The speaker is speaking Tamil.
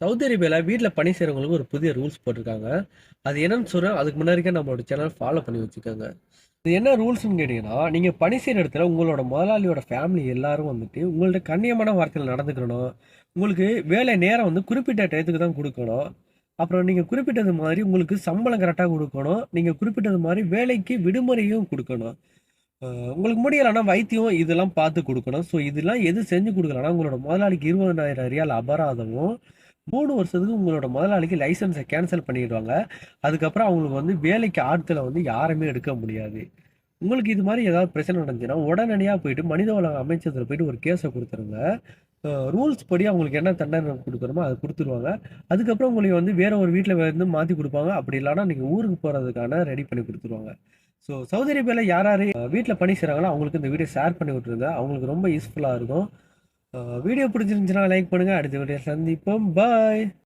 சவுதி அரேபியாவில் வீட்டில் பணி செய்கிறவங்களுக்கு ஒரு புதிய ரூல்ஸ் போட்டிருக்காங்க. அது என்னன்னு சொல்கிறேன் அதுக்கு முன்னாடிக்கே நம்மளோட சேனல் ஃபாலோ பண்ணி வச்சுக்கோங்க. இது என்ன ரூல்ஸ்னு கேட்டிங்கன்னா நீங்கள் பணி செய்கிற இடத்துல உங்களோட முதலாளியோட ஃபேமிலி எல்லாரும் வந்துட்டு உங்கள்ட்ட கண்ணியமான வார்த்தையில் நடந்துக்கணும். உங்களுக்கு வேலை நேரம் வந்து குறிப்பிட்ட டயத்துக்கு தான் கொடுக்கணும். அப்புறம் நீங்கள் குறிப்பிட்டது மாதிரி உங்களுக்கு சம்பளம் கரெக்டாக கொடுக்கணும். நீங்கள் குறிப்பிட்டது மாதிரி வேலைக்கு விடுமுறையும் கொடுக்கணும். உங்களுக்கு முடியலைன்னா வைத்தியம் இதெல்லாம் பார்த்து கொடுக்கணும். ஸோ இதெல்லாம் எது செஞ்சு கொடுக்கலன்னா உங்களோட முதலாளிக்கு இருபதாயிரம் ரியால் அபராதமும் மூணு வருஷத்துக்கு உங்களோட முதலாளிக்கு லைசன்ஸை கேன்சல் பண்ணிடுவாங்க. அதுக்கப்புறம் அவங்களுக்கு வந்து வேலைக்கு ஆட்களை வந்து யாருமே எடுக்க முடியாது. உங்களுக்கு இது மாதிரி ஏதாவது பிரச்சனை நடந்துச்சுன்னா உடனடியாக போயிட்டு மனிதவள அமைச்சத்தில் போயிட்டு ஒரு கேஸை கொடுத்துருங்க. ரூல்ஸ் படி அவங்களுக்கு என்ன தண்டனை கொடுக்கணுமோ அதை கொடுத்துருவாங்க. அதுக்கப்புறம் உங்களுக்கு வந்து வேற ஒரு வீட்டில் வந்து மாற்றி கொடுப்பாங்க. அப்படி இல்லைன்னா நீங்கள் ஊருக்கு போகிறதுக்கான ரெடி பண்ணி கொடுத்துருவாங்க. ஸோ சவுதி அரேபியாவில் யார் யார் வீட்டில் பணி செய்கிறாங்களோ அவங்களுக்கு இந்த வீடியோ ஷேர் பண்ணி விட்ருங்க அவங்களுக்கு ரொம்ப யூஸ்ஃபுல்லாக இருக்கும். வீடியோ பிடிச்சிருந்துச்சுன்னா லைக் பண்ணுங்கள் அடுத்த வீடியோ சந்திப்போம். பாய்